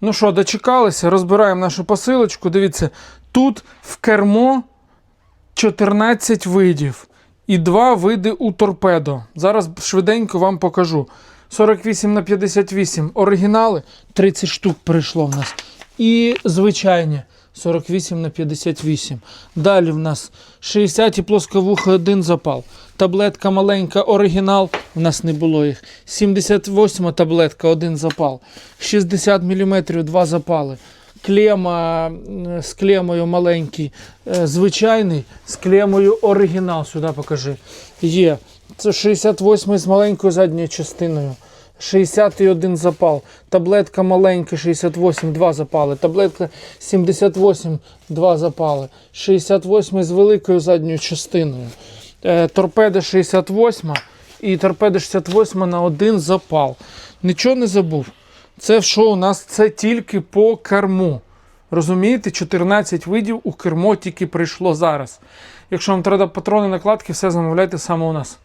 Ну що, дочекалися, розбираємо нашу посилочку. Дивіться, тут в кермо 14 видів і два види у торпедо. Зараз швиденько вам покажу. 48 на 58 оригінали, 30 штук прийшло в нас. І звичайні 48 на 58. Далі в нас 60 і плосковухи один запал. Таблетка маленька, оригінал, у нас не було їх. 78 таблетка, один запал. 60 мм, два запали. Клема з клемою маленький, е, звичайний, з клемою оригінал. Сюди покажи. Є. Це 68 з маленькою задньою частиною. 61 запал. Таблетка маленька, 68, 2 запали. Таблетка 78, 2 запали. 68 з великою задньою частиною. Е, торпеда 68 і торпеда 68 на один запал. Нічого не забув. Це що у нас це тільки по керму. Розумієте, 14 видів у кермо тільки прийшло зараз. Якщо вам треба патрони накладки, все замовляйте саме у нас.